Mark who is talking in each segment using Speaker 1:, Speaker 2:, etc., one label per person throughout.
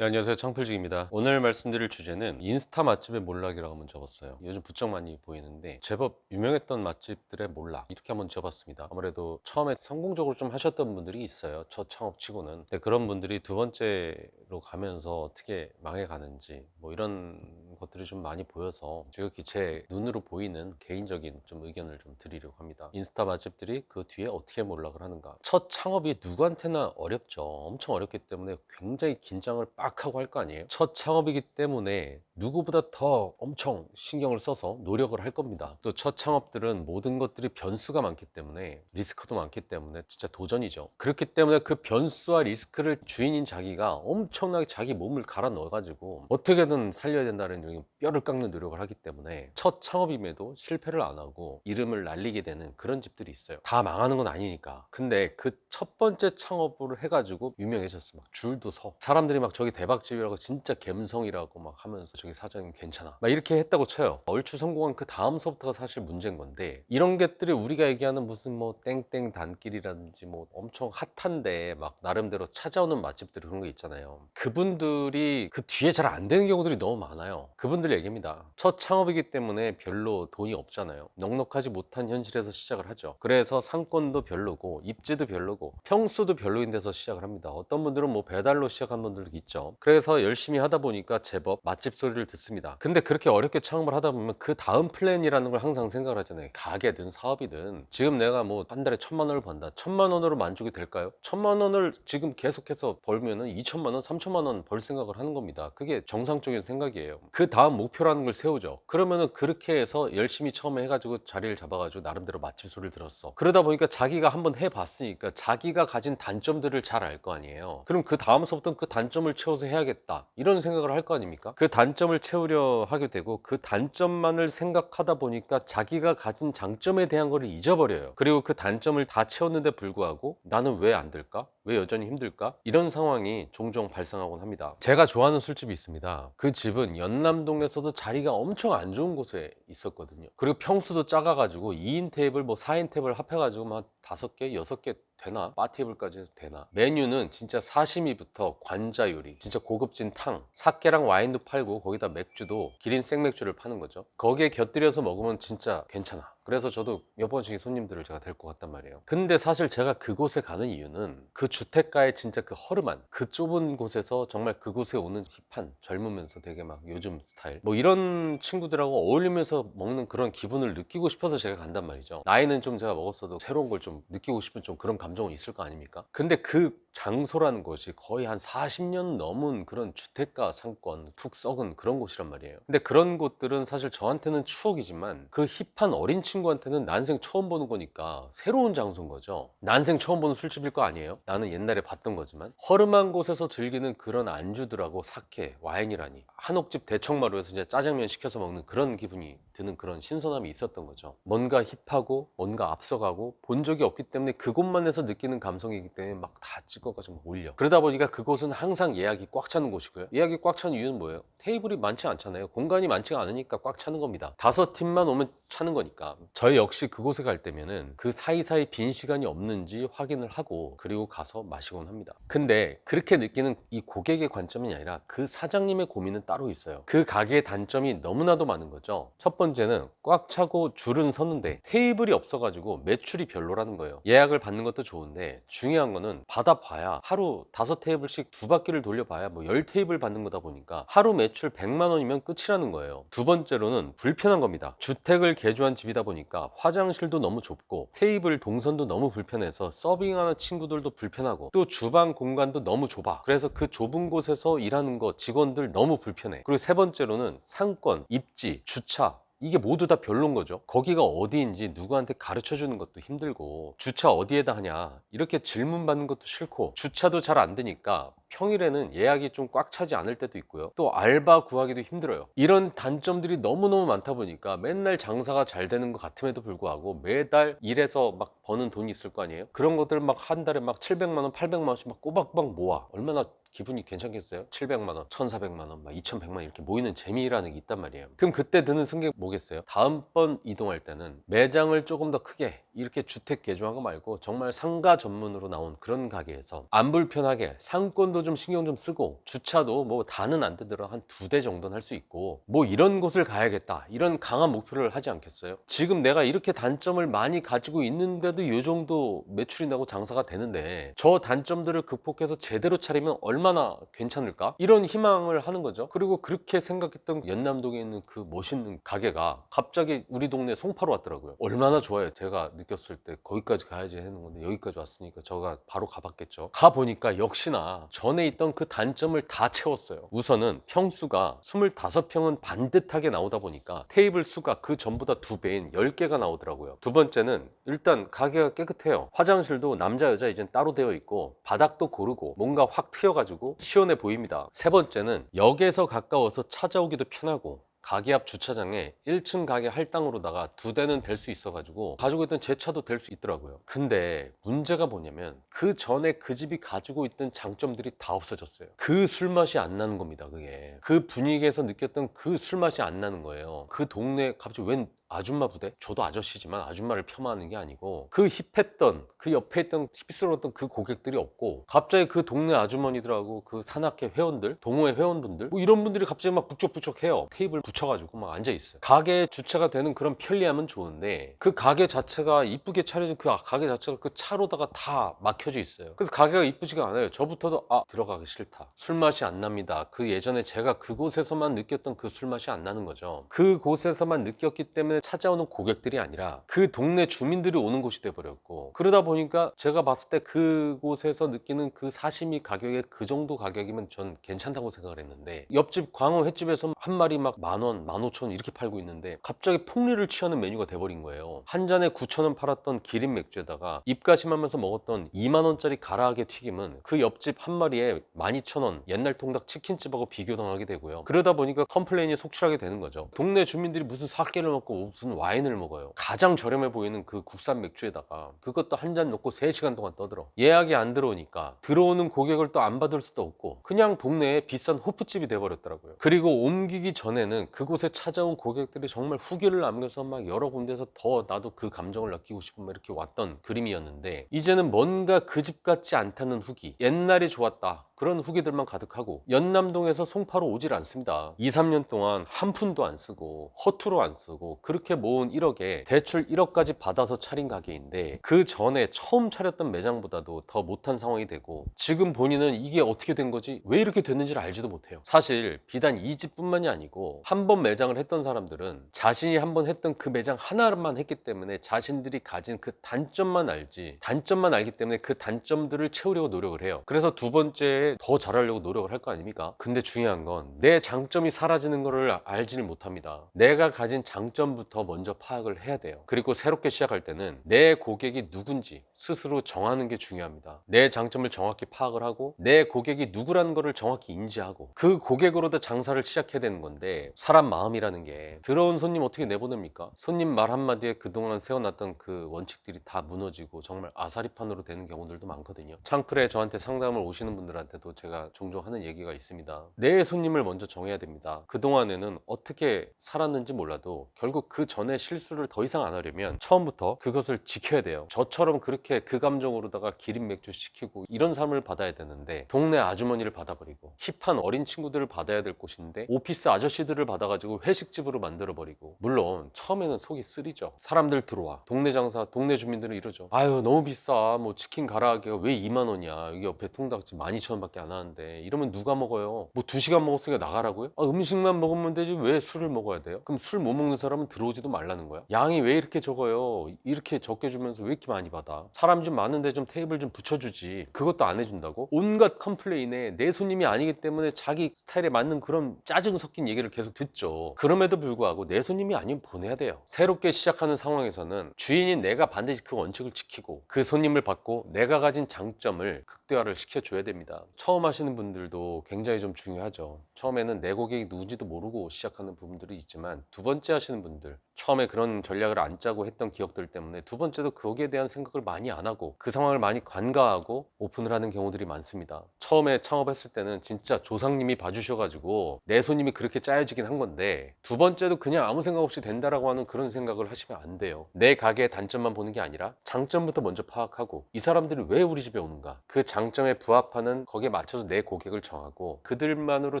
Speaker 1: 네, 안녕하세요. 창플직입니다. 오늘 말씀드릴 주제는 인스타 맛집의 몰락이라고 한번 적었어요. 요즘 부쩍 많이 보이는데 제법 유명했던 맛집들의 몰락 이렇게 한번 적어봤습니다. 아무래도 처음에 성공적으로 좀 하셨던 분들이 있어요. 첫 창업치고는. 근데 그런 분들이 두 번째로 가면서 어떻게 망해가는지 뭐 이런 것들이 좀 많이 보여서 지극히 제 눈으로 보이는 개인적인 좀 의견을 좀 드리려고 합니다. 인스타 맛집들이 그 뒤에 어떻게 몰락을 하는가. 첫 창업이 누구한테나 어렵죠. 엄청 어렵기 때문에 굉장히 긴장을 빡 하고 할 거 아니에요. 첫 창업이기 때문에 누구보다 더 엄청 신경을 써서 노력을 할 겁니다. 또 첫 창업들은 모든 것들이 변수가 많기 때문에 리스크도 많기 때문에 진짜 도전이죠. 그렇기 때문에 그 변수와 리스크를 주인인 자기가 엄청나게 자기 몸을 갈아 넣어가지고 어떻게든 살려야 된다는 뼈를 깎는 노력을 하기 때문에 첫 창업임에도 실패를 안 하고 이름을 날리게 되는 그런 집들이 있어요. 다 망하는 건 아니니까. 근데 그 첫 번째 창업을 해가지고 유명해졌어. 막 줄도 서. 사람들이 막 저기 대박집이라고 진짜 갬성이라고 막 하면서 저기 사장님 괜찮아. 막 이렇게 했다고 쳐요. 얼추 성공한 그 다음서부터가 사실 문제인 건데 이런 것들이 우리가 얘기하는 무슨 뭐 땡땡 단길이라든지 뭐 엄청 핫한데 막 나름대로 찾아오는 맛집들 그런 거 있잖아요. 그분들이 그 뒤에 잘 안 되는 경우들이 너무 많아요. 그분들 얘기입니다. 첫 창업이기 때문에 별로 돈이 없잖아요. 넉넉하지 못한 현실에서 시작을 하죠. 그래서 상권도 별로고 입지도 별로고 평수도 별로인 데서 시작을 합니다. 어떤 분들은 뭐 배달로 시작한 분들도 있죠. 그래서 열심히 하다 보니까 제법 맛집 소리를 듣습니다. 근데 그렇게 어렵게 창업을 하다 보면 그 다음 플랜이라는 걸 항상 생각을 하잖아요. 가게든 사업이든 지금 내가 뭐 한 달에 천만 원을 번다. 천만 원으로 만족이 될까요? 천만 원을 지금 계속해서 벌면은 이천만 원, 삼천만 원 벌 생각을 하는 겁니다. 그게 정상적인 생각이에요. 그 다음 목표라는 걸 세우죠. 그러면은 그렇게 해서 열심히 처음에 해가지고 자리를 잡아가지고 나름대로 맛집 소리를 들었어. 그러다 보니까 자기가 한번 해봤으니까 자기가 가진 단점들을 잘 알 거 아니에요. 그럼 그 다음서부터는 그 단점을 채워 서 해야겠다. 이런 생각을 할 거 아닙니까? 그 단점을 채우려 하게 되고 그 단점만을 생각하다 보니까 자기가 가진 장점에 대한 거를 잊어버려요. 그리고 그 단점을 다 채웠는데 불구하고 나는 왜 안 될까? 왜 여전히 힘들까? 이런 상황이 종종 발생하곤 합니다. 제가 좋아하는 술집이 있습니다. 그 집은 연남동에서도 자리가 엄청 안 좋은 곳에 있었거든요. 그리고 평수도 작아가지고 2인 테이블, 뭐 4인 테이블 합해가지고 막 다섯 개, 여섯 개 되나? 바 테이블까지 해도 되나? 메뉴는 진짜 사시미부터 관자 요리, 진짜 고급진 탕, 사케랑 와인도 팔고 거기다 맥주도 기린 생맥주를 파는 거죠. 거기에 곁들여서 먹으면 진짜 괜찮아. 그래서 저도 몇 번씩 손님들을 제가 데리고 갔단 말이에요. 근데 사실 제가 그곳에 가는 이유는 그 주택가의 진짜 그 허름한 그 좁은 곳에서 정말 그곳에 오는 힙한 젊으면서 되게 막 요즘 스타일 뭐 이런 친구들하고 어울리면서 먹는 그런 기분을 느끼고 싶어서 제가 간단 말이죠. 나이는 좀 제가 먹었어도 새로운 걸 좀 느끼고 싶은 좀 그런 감정은 있을 거 아닙니까? 근데 그 장소라는 것이 거의 한 40년 넘은 그런 주택가 상권 푹 썩은 그런 곳이란 말이에요. 근데 그런 곳들은 사실 저한테는 추억이지만 그 힙한 어린 친구한테는 난생 처음 보는 거니까 새로운 장소인 거죠. 난생 처음 보는 술집일 거 아니에요? 나는 옛날에 봤던 거지만 허름한 곳에서 즐기는 그런 안주들하고 사케, 와인이라니 한옥집 대청마루에서 이제 짜장면 시켜서 먹는 그런 기분이 드는 그런 신선함이 있었던 거죠. 뭔가 힙하고 뭔가 앞서가고 본 적이 없기 때문에 그곳만에서 느끼는 감성이기 때문에 막다 찍어가지고 막 올려. 그러다 보니까 그곳은 항상 예약이 꽉 차는 곳이고요. 예약이 꽉 차는 이유는 뭐예요? 테이블이 많지 않잖아요. 공간이 많지가 않으니까 꽉 차는 겁니다. 다섯 팀만 오면 차는 거니까. 저희 역시 그곳에 갈 때면은 그 사이사이 빈 시간이 없는지 확인을 하고 그리고 가서 마시곤 합니다. 근데 그렇게 느끼는 이 고객의 관점이 아니라 그 사장님의 고민은 따로 있어요. 그 가게의 단점이 너무나도 많은 거죠. 첫 번째는 꽉 차고 줄은 섰는데 테이블이 없어가지고 매출이 별로라는 거예요. 예약을 받는 것도 좋은데 중요한 거는 받아봐야 하루 다섯 테이블씩 두 바퀴를 돌려봐야 뭐 열 테이블 받는 거다 보니까 하루 매출 100만 원이면 끝이라는 거예요. 두 번째로는 불편한 겁니다. 주택을 개조한 집이다 보니까 화장실도 너무 좁고 테이블 동선도 너무 불편해서 서빙하는 친구들도 불편하고 또 주방 공간도 너무 좁아. 그래서 그 좁은 곳에서 일하는 거 직원들 너무 불편해. 그리고 세 번째로는 상권, 입지, 주차 이게 모두 다 별론 거죠. 거기가 어디인지 누구한테 가르쳐 주는 것도 힘들고 주차 어디에다 하냐 이렇게 질문 받는 것도 싫고 주차도 잘 안 되니까 평일에는 예약이 좀 꽉 차지 않을 때도 있고요. 또 알바 구하기도 힘들어요. 이런 단점들이 너무너무 많다 보니까 맨날 장사가 잘 되는 것 같음에도 불구하고 매달 일해서 막 버는 돈이 있을 거 아니에요? 그런 것들 막 한 달에 막 700만 원, 800만 원씩 막 꼬박꼬박 모아. 얼마나 기분이 괜찮겠어요? 700만 원, 1,400만 원, 막 2,100만 원 이렇게 모이는 재미라는 게 있단 말이에요. 그럼 그때 드는 승객 뭐겠어요? 다음번 이동할 때는 매장을 조금 더 크게 이렇게 주택 개조한 거 말고 정말 상가 전문으로 나온 그런 가게에서 안 불편하게 상권도 좀 신경 좀 쓰고 주차도 뭐 다는 안 되더라 한 두 대 정도는 할 수 있고 뭐 이런 곳을 가야겠다 이런 강한 목표를 하지 않겠어요? 지금 내가 이렇게 단점을 많이 가지고 있는데도 이 정도 매출이 나고 장사가 되는데 저 단점들을 극복해서 제대로 차리면 얼마나 괜찮을까? 이런 희망을 하는 거죠. 그리고 그렇게 생각했던 연남동에 있는 그 멋있는 가게가 갑자기 우리 동네 송파로 왔더라고요. 얼마나 좋아요. 제가 느꼈을 때 거기까지 가야지 하는 건데 여기까지 왔으니까 저가 바로 가봤겠죠. 가보니까 역시나 전에 있던 그 단점을 다 채웠어요. 우선은 평수가 25평은 반듯하게 나오다 보니까 테이블 수가 그 전보다 두 배인 10개가 나오더라고요. 두 번째는 일단 가게가 깨끗해요. 화장실도 남자 여자 이젠 따로 되어 있고 바닥도 고르고 뭔가 확 트여가지고 시원해 보입니다. 세 번째는 역에서 가까워서 찾아오기도 편하고 가게 앞 주차장에 1층 가게 할당으로다가 두 대는 될 수 있어가지고 가지고 있던 제 차도 될 수 있더라고요. 근데 문제가 뭐냐면 그 전에 그 집이 가지고 있던 장점들이 다 없어졌어요. 그 술맛이 안 나는 겁니다. 그게 그 분위기에서 느꼈던 그 술맛이 안 나는 거예요. 그 동네 갑자기 웬 아줌마 부대? 저도 아저씨지만 아줌마를 폄하하는 게 아니고 그 힙했던 그 옆에 있던 힙스러웠던 그 고객들이 없고 갑자기 그 동네 아주머니들하고 그 산악회 회원들 동호회 회원분들 뭐 이런 분들이 갑자기 막 북적북적해요. 테이블 붙여가지고 막 앉아있어요. 가게 주차가 되는 그런 편리함은 좋은데 그 가게 자체가 이쁘게 차려진 그 가게 자체가 그 차로다가 다 막혀져 있어요. 그래서 가게가 이쁘지가 않아요. 저부터도 아 들어가기 싫다. 술맛이 안 납니다. 그 예전에 제가 그곳에서만 느꼈던 그 술맛이 안 나는 거죠. 그곳에서만 느꼈기 때문에 찾아오는 고객들이 아니라 그 동네 주민들이 오는 곳이 돼버렸고 그러다 보니까 제가 봤을 때 그곳에서 느끼는 그 사시미 가격의 그 정도 가격이면 전 괜찮다고 생각을 했는데 옆집 광어 횟집에서 한 마리 막 만 원, 만 오천 원 이렇게 팔고 있는데 갑자기 폭리를 취하는 메뉴가 돼버린 거예요. 한 잔에 9천 원 팔았던 기린 맥주에다가 입가심하면서 먹었던 2만 원짜리 가라아게 튀김은 그 옆집 한 마리에 12,000원 옛날 통닭 치킨집하고 비교당하게 되고요. 그러다 보니까 컴플레인이 속출하게 되는 거죠. 동네 주민들이 무슨 사케를 먹고 무슨 와인을 먹어요. 가장 저렴해 보이는 그 국산 맥주에다가 그것도 한 잔 넣고 3시간 동안 떠들어. 예약이 안 들어오니까 들어오는 고객을 또 안 받을 수도 없고 그냥 동네에 비싼 호프집이 돼버렸더라고요. 그리고 옮기기 전에는 그곳에 찾아온 고객들이 정말 후기를 남겨서 막 여러 군데서 더 나도 그 감정을 느끼고 싶은 막 이렇게 왔던 그림이었는데 이제는 뭔가 그 집 같지 않다는 후기. 옛날이 좋았다 그런 후기들만 가득하고 연남동에서 송파로 오질 않습니다. 2, 3년 동안 한 푼도 안 쓰고 허투루 안 쓰고 그렇게 모은 1억에 대출 1억까지 받아서 차린 가게인데 그 전에 처음 차렸던 매장보다도 더 못한 상황이 되고 지금 본인은 이게 어떻게 된 거지? 왜 이렇게 됐는지를 알지도 못해요. 사실 비단 이 집뿐만이 아니고 한 번 매장을 했던 사람들은 자신이 한 번 했던 그 매장 하나만 했기 때문에 자신들이 가진 그 단점만 알지 단점만 알기 때문에 그 단점들을 채우려고 노력을 해요. 그래서 두 번째 에더 잘하려고 노력을 할 거 아닙니까? 근데 중요한 건 내 장점이 사라지는 거를 알지를 못합니다. 내가 가진 장점부터 먼저 파악을 해야 돼요. 그리고 새롭게 시작할 때는 내 고객이 누군지 스스로 정하는 게 중요합니다. 내 장점을 정확히 파악을 하고 내 고객이 누구라는 거를 정확히 인지하고 그 고객으로도 장사를 시작해야 되는 건데 사람 마음이라는 게 들어온 손님 어떻게 내보냅니까? 손님 말 한마디에 그동안 세워놨던 그 원칙들이 다 무너지고 정말 아사리판으로 되는 경우들도 많거든요. 창플에 저한테 상담을 오시는 분들한테 도 제가 종종 하는 얘기가 있습니다. 내 손님을 먼저 정해야 됩니다. 그동안에는 어떻게 살았는지 몰라도 결국 그 전에 실수를 더 이상 안 하려면 처음부터 그것을 지켜야 돼요. 저처럼 그렇게 그 감정으로다가 기린 맥주 시키고 이런 삶을 받아야 되는데 동네 아주머니를 받아버리고 힙한 어린 친구들을 받아야 될 곳인데 오피스 아저씨들을 받아가지고 회식집으로 만들어버리고 물론 처음에는 속이 쓰리죠. 사람들 들어와. 동네 장사 동네 주민들은 이러죠 아유 너무 비싸. 뭐 치킨 가라아게가 왜 2만 원이야? 여기 옆에 통닭집. 12,000원 밖에 안 하는데 이러면 누가 먹어요? 뭐 2시간 먹었으니까 나가라고요? 아, 음식만 먹으면 되지 왜 술을 먹어야 돼요? 그럼 술 못 먹는 사람은 들어오지도 말라는 거야? 양이 왜 이렇게 적어요? 이렇게 적게 주면서 왜 이렇게 많이 받아? 사람 좀 많은데 좀 테이블 좀 붙여주지. 그것도 안 해준다고? 온갖 컴플레인에 내 손님이 아니기 때문에 자기 스타일에 맞는 그런 짜증 섞인 얘기를 계속 듣죠. 그럼에도 불구하고 내 손님이 아니면 보내야 돼요. 새롭게 시작하는 상황에서는 주인인 내가 반드시 그 원칙을 지키고 그 손님을 받고 내가 가진 장점을 극대화를 시켜줘야 됩니다 처음 하시는 분들도 굉장히 좀 중요하죠. 처음에는 내 고객이 누군지도 모르고 시작하는 부분들이 있지만 두 번째 하시는 분들 처음에 그런 전략을 안 짜고 했던 기억들 때문에 두 번째도 거기에 대한 생각을 많이 안 하고 그 상황을 많이 관가하고 오픈을 하는 경우들이 많습니다. 처음에 창업했을 때는 진짜 조상님이 봐주셔가지고 내 손님이 그렇게 짜여지긴 한 건데 두 번째도 그냥 아무 생각 없이 된다라고 하는 그런 생각을 하시면 안 돼요. 내 가게의 단점만 보는 게 아니라 장점부터 먼저 파악하고 이 사람들이 왜 우리 집에 오는가 그 장점에 부합하는 거기에 맞춰서 내 고객을 정하고 그들만으로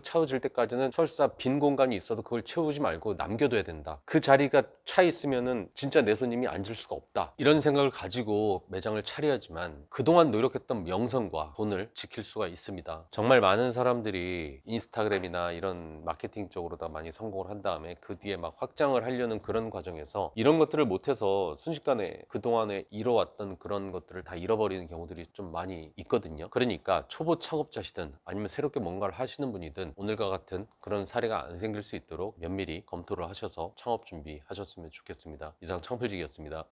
Speaker 1: 채워질 때까지는 설사 빈 공간이 있어도 그걸 채우지 말고 남겨둬야 된다. 그 자리가 차 있으면은 진짜 내 손님이 앉을 수가 없다. 이런 생각을 가지고 매장을 차려야지만 그동안 노력했던 명성과 돈을 지킬 수가 있습니다. 정말 많은 사람들이 인스타그램이나 이런 마케팅 쪽으로 다 많이 성공을 한 다음에 그 뒤에 막 확장을 하려는 그런 과정에서 이런 것들을 못해서 순식간에 그동안에 이뤄왔던 그런 것들을 다 잃어버리는 경우들이 좀 많이 있거든요. 그러니까 초보 창업자시든 아니면 새롭게 뭔가를 하시는 분이든 오늘과 같은 그런 사례가 안 생길 수 있도록 면밀히 검토를 하셔서 창업 준비하 셨으면 좋겠습니다. 이상 창필직이었습니다.